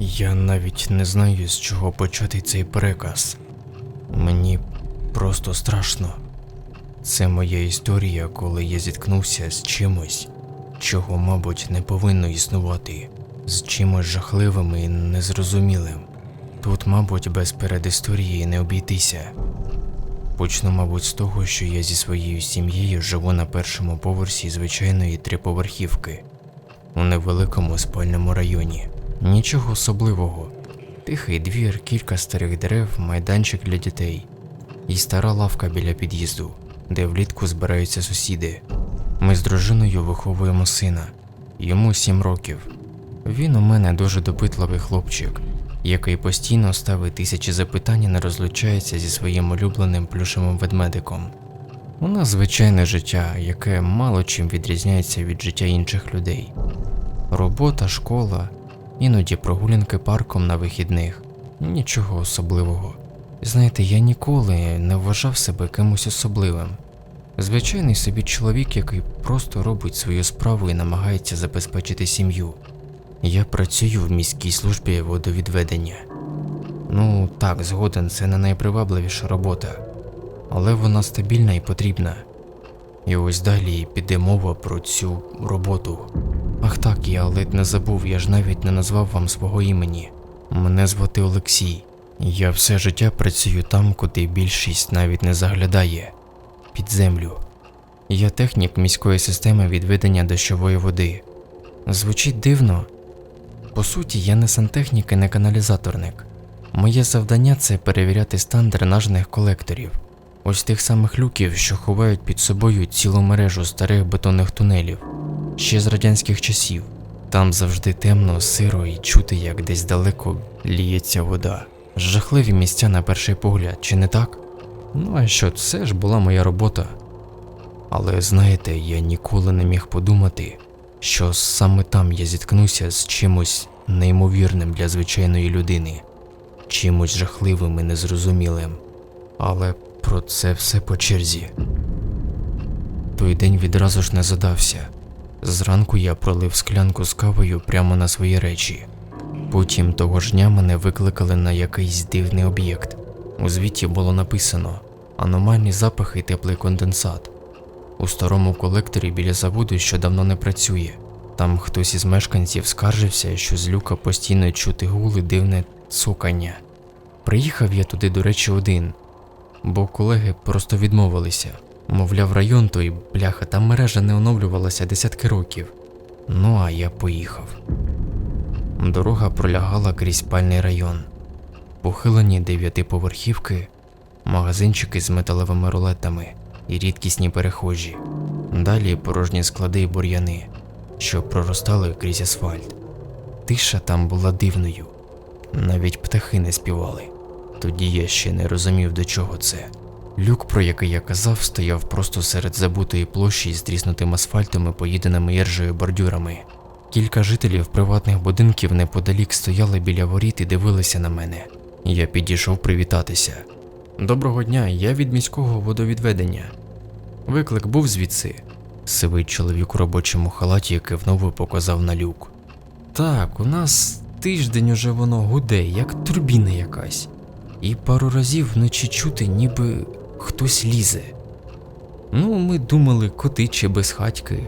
Я навіть не знаю, з чого почати цей переказ. Мені просто страшно. Це моя історія, коли я зіткнувся з чимось, чого, мабуть, не повинно існувати, з чимось жахливим і незрозумілим. Тут, мабуть, без передісторії не обійтися. Почну, мабуть, з того, що я зі своєю сім'єю живу на першому поверсі звичайної триповерхівки у невеликому спальному районі. Нічого особливого. Тихий двір, кілька старих дерев, майданчик для дітей і стара лавка біля під'їзду, де влітку збираються сусіди. Ми з дружиною виховуємо сина. Йому сім років. Він у мене дуже допитливий хлопчик, який постійно ставить тисячі запитань і не розлучається зі своїм улюбленим плюшевим ведмедиком. У нас звичайне життя, яке мало чим відрізняється від життя інших людей. Робота, школа, іноді прогулянки парком на вихідних. Нічого особливого. Знаєте, я ніколи не вважав себе кимось особливим. Звичайний собі чоловік, який просто робить свою справу і намагається забезпечити сім'ю. Я працюю в міській службі водовідведення. Ну, так, згоден, це не найпривабливіша робота, але вона стабільна і потрібна. І ось далі піде мова про цю роботу. Ах так, я ледь не забув, я ж навіть не назвав вам свого імені. Мене звати Олексій. Я все життя працюю там, куди більшість навіть не заглядає під землю. Я технік міської системи відведення дощової води. Звучить дивно. По суті, я не сантехнік і не каналізаторник. Моє завдання це перевіряти стан дренажних колекторів, ось тих самих люків, що ховають під собою цілу мережу старих бетонних тунелів, ще з радянських часів. Там завжди темно, сиро і чути, як десь далеко ліється вода. Жахливі місця на перший погляд, чи не так? Ну а що, це ж була моя робота. Але знаєте, я ніколи не міг подумати, що саме там я зіткнуся з чимось неймовірним для звичайної людини, чимось жахливим і незрозумілим. Але про це все по черзі. Той день відразу ж не задався. Зранку я пролив склянку з кавою прямо на свої речі. Потім того ж дня мене викликали на якийсь дивний об'єкт. У звіті було написано аномальні запахи і теплий конденсат. У старому колекторі біля заводу, що давно не працює. Там хтось із мешканців скаржився, що з люка постійно чути гули дивне цокання. Приїхав я туди, до речі, один, бо колеги просто відмовилися. Мовляв, район той, бляха, там мережа не оновлювалася десятки років. Ну а я поїхав. Дорога пролягала крізь спальний район. Похилені дев'ятиповерхівки, магазинчики з металевими рулетами і рідкісні перехожі. Далі порожні склади і бур'яни, що проростали крізь асфальт. Тиша там була дивною, навіть птахи не співали. Тоді я ще не розумів, до чого це. Люк, про який я казав, стояв просто серед забутої площі з тріснутим асфальтом і поїденими іржею бордюрами. Кілька жителів приватних будинків неподалік стояли біля воріт і дивилися на мене. Я підійшов привітатися. Доброго дня, я від міського водовідведення. Виклик був звідси. Сивий чоловік у робочому халаті кивнув і показав на люк. Так, у нас тиждень уже воно гуде, як турбіна якась. І пару разів вночі чути, ніби хтось лізе. Ну, ми думали, коти чи безхатьки,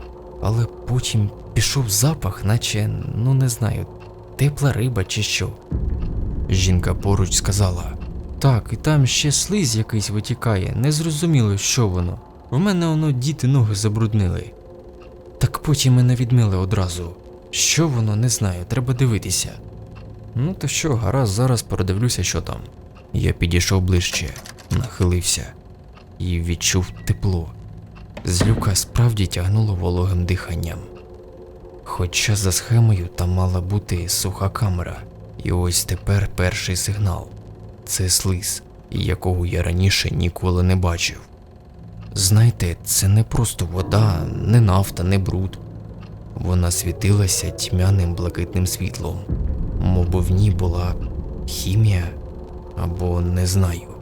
але потім пішов запах, наче, ну не знаю, тепла риба чи що. Жінка поруч сказала: Так, і там ще слизь якийсь витікає, незрозуміло, що воно. В мене воно діти ноги забруднили. Так потім мене відмили одразу. Що воно, не знаю, треба дивитися. Ну то що, гаразд, зараз передивлюся, що там. Я підійшов ближче, нахилився і відчув тепло. З люка справді тягнуло вологим диханням. Хоча за схемою там мала бути суха камера, і ось тепер перший сигнал це слиз, якого я раніше ніколи не бачив. Знаєте, це не просто вода, не нафта, не бруд. Вона світилася тьмяним блакитним світлом, мов в ній була хімія або не знаю.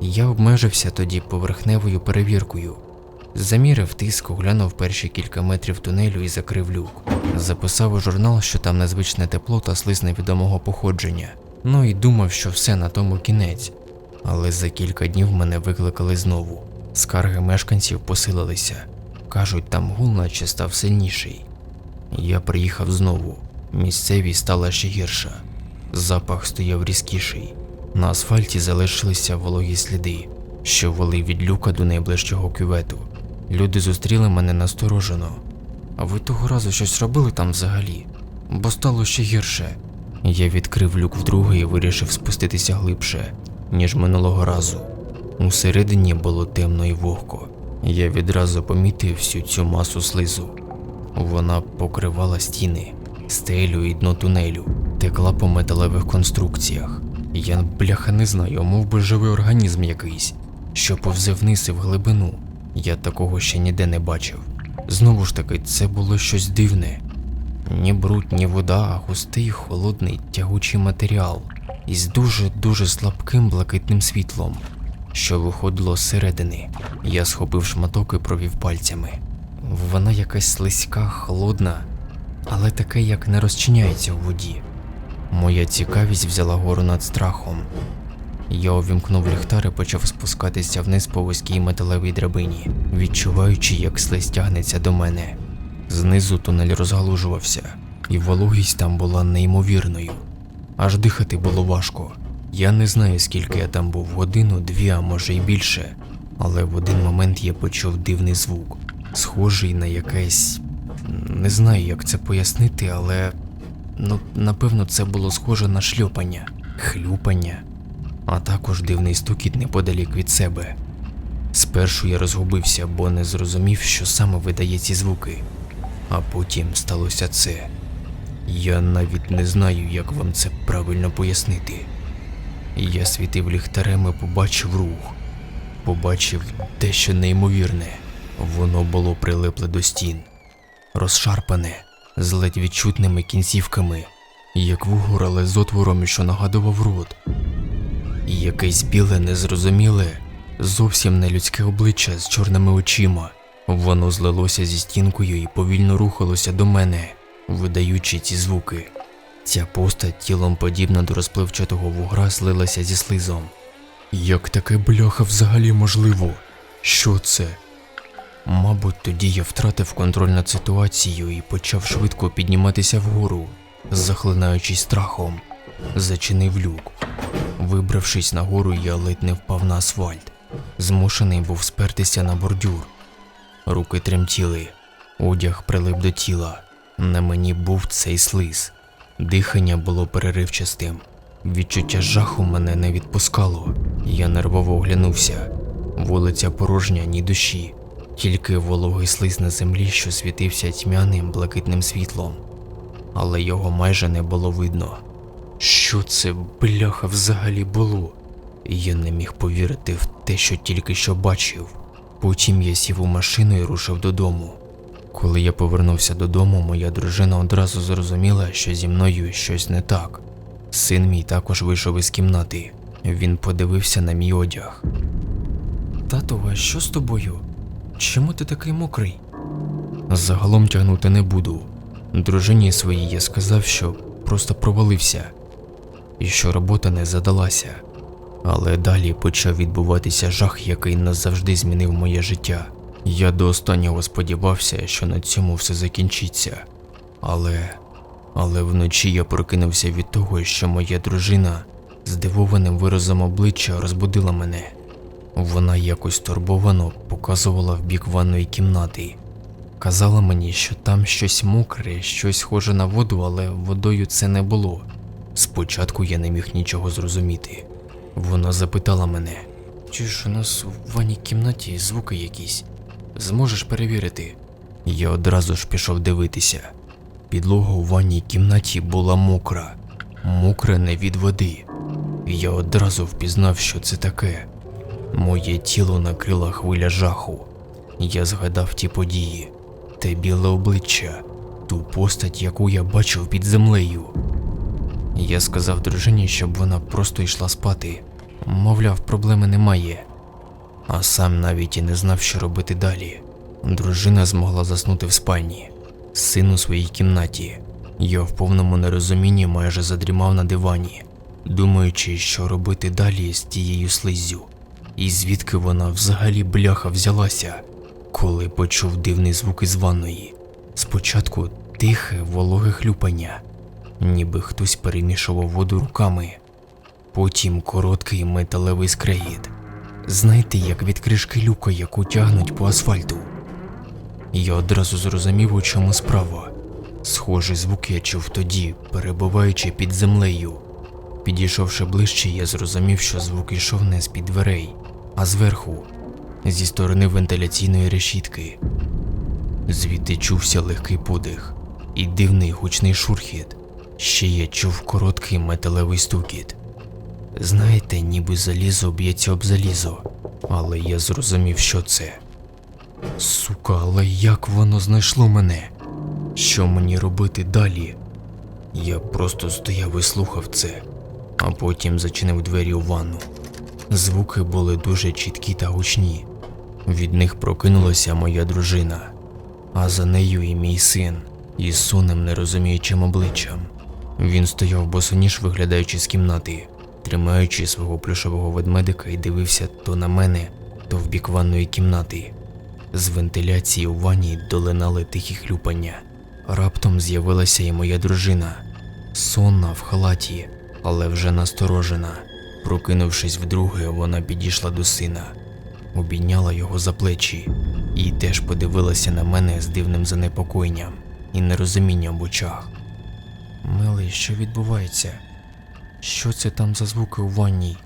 Я обмежився тоді поверхневою перевіркою. Замірив тиск, оглянув перші кілька метрів тунелю і закрив люк. Записав у журнал, що там незвичне тепло та слиз невідомого походження. Ну і думав, що все на тому кінець. Але за кілька днів мене викликали знову. Скарги мешканців посилилися. Кажуть, там гул наче став сильніший. Я приїхав знову. Місцевість стала ще гірша. Запах стояв різкіший. На асфальті залишилися вологі сліди, що вели від люка до найближчого кювету. Люди зустріли мене насторожено. А ви того разу щось робили там взагалі? Бо стало ще гірше. Я відкрив люк вдруге і вирішив спуститися глибше, ніж минулого разу. Усередині було темно і вогко. Я відразу помітив всю цю масу слизу. Вона покривала стіни, стелю і дно тунелю, текла по металевих конструкціях. Я бляха не знаю, мов би живий організм якийсь, що повзе вниз і в глибину. Я такого ще ніде не бачив. Знову ж таки, це було щось дивне. Ні бруд, ні вода, а густий, холодний, тягучий матеріал із дуже-дуже слабким блакитним світлом, що виходило зсередини. Я схопив шматок і провів пальцями. Вона якась слизька, холодна, але таке, як не розчиняється в воді. Моя цікавість взяла гору над страхом. Я увімкнув ліхтар і почав спускатися вниз по вузькій металевій драбині, відчуваючи, як слизь тягнеться до мене. Знизу тунель розгалужувався, і вологість там була неймовірною. Аж дихати було важко. Я не знаю, скільки я там був годину, дві, а може й більше, але в один момент я почув дивний звук, схожий на якесь. Не знаю, як це пояснити, але ну, напевно, це було схоже на шльопання, хлюпання, а також дивний стукіт неподалік від себе. Спершу я розгубився, бо не зрозумів, що саме видає ці звуки. А потім сталося це. Я навіть не знаю, як вам це правильно пояснити. Я світив ліхтарем і побачив рух. Побачив дещо неймовірне. Воно було прилипле до стін, розшарпане, з ледь відчутними кінцівками, як вугор, але з отвором, що нагадував рот. Якесь біле, незрозуміле, зовсім не людське обличчя з чорними очима. Воно злилося зі стінкою і повільно рухалося до мене, видаючи ці звуки. Ця постать тілом подібна до розпливчатого вугра злилася зі слизом. Як таке бляха взагалі можливо? Що це? Мабуть, тоді я втратив контроль над ситуацією і почав швидко підніматися вгору, захлинаючись страхом, зачинив люк. Вибравшись нагору, я ледь не впав на асфальт. Змушений був спертися на бордюр. Руки тремтіли, одяг прилип до тіла. На мені був цей слиз. Дихання було переривчастим. Відчуття жаху мене не відпускало. Я нервово оглянувся. Вулиця порожня, ні душі, тільки вологий слиз на землі, що світився тьмяним блакитним світлом, але його майже не було видно. Що це бляха взагалі було? Я не міг повірити в те, що тільки що бачив. Потім я сів у машину і рушив додому. Коли я повернувся додому, моя дружина одразу зрозуміла, що зі мною щось не так. Син мій також вийшов із кімнати. Він подивився на мій одяг. Тато, а що з тобою? Чому ти такий мокрий? Загалом тягнути не буду. Дружині своїй я сказав, що просто провалився і що робота не задалася. Але далі почав відбуватися жах, який назавжди змінив моє життя. Я до останнього сподівався, що на цьому все закінчиться. Але. Але вночі я прокинувся від того, що моя дружина здивованим виразом обличчя розбудила мене. Вона якось турбовано показувала в бік ванної кімнати. Казала мені, що там щось мокре, щось схоже на воду, але водою це не було. Спочатку я не міг нічого зрозуміти. Вона запитала мене, чи ж у нас в ванній кімнаті звуки якісь? Зможеш перевірити? Я одразу ж пішов дивитися. Підлога у ванній кімнаті була мокра, мокра не від води. Я одразу впізнав, що це таке. Моє тіло накрила хвиля жаху. Я згадав ті події, те біле обличчя, ту постать, яку я бачив під землею. Я сказав дружині, щоб вона просто йшла спати. Мовляв, проблеми немає. а сам навіть і не знав, що робити далі. Дружина змогла заснути в спальні, син у своїй кімнаті. Я в повному нерозумінні майже задрімав на дивані, думаючи, що робити далі з тією слиззю. І звідки вона взагалі бляха взялася, коли почув дивний звук із ванної. Спочатку тихе, вологе хлюпання, ніби хтось перемішував воду руками, потім короткий металевий скрегіт. Знаєте, як від кришки люка, яку тягнуть по асфальту. Я одразу зрозумів, у чому справа. Схожий звук я чув тоді, перебуваючи під землею. Підійшовши ближче, я зрозумів, що звук йшов не з під дверей, а зверху, зі сторони вентиляційної решітки. Звідти чувся легкий подих і дивний гучний шурхіт. Ще я чув короткий металевий стукіт. Знаєте, ніби залізо б'ється об залізо, але я зрозумів, що це. Сука, але як воно знайшло мене? Що мені робити далі? Я просто стояв і слухав це, а потім зачинив двері у ванну. Звуки були дуже чіткі та гучні. Від них прокинулася моя дружина, а за нею і мій син із сонним нерозуміючим обличчям. Він стояв босоніж, виглядаючи з кімнати, тримаючи свого плюшового ведмедика і дивився то на мене, то в бік ванної кімнати. З вентиляції у ванні долинали тихі хлюпання. Раптом з'явилася і моя дружина, сонна в халаті, але вже насторожена. Прокинувшись вдруге, вона підійшла до сина, обійняла його за плечі і теж подивилася на мене з дивним занепокоєнням і нерозумінням в очах. Милий, що відбувається? Що це там за звуки у ванній?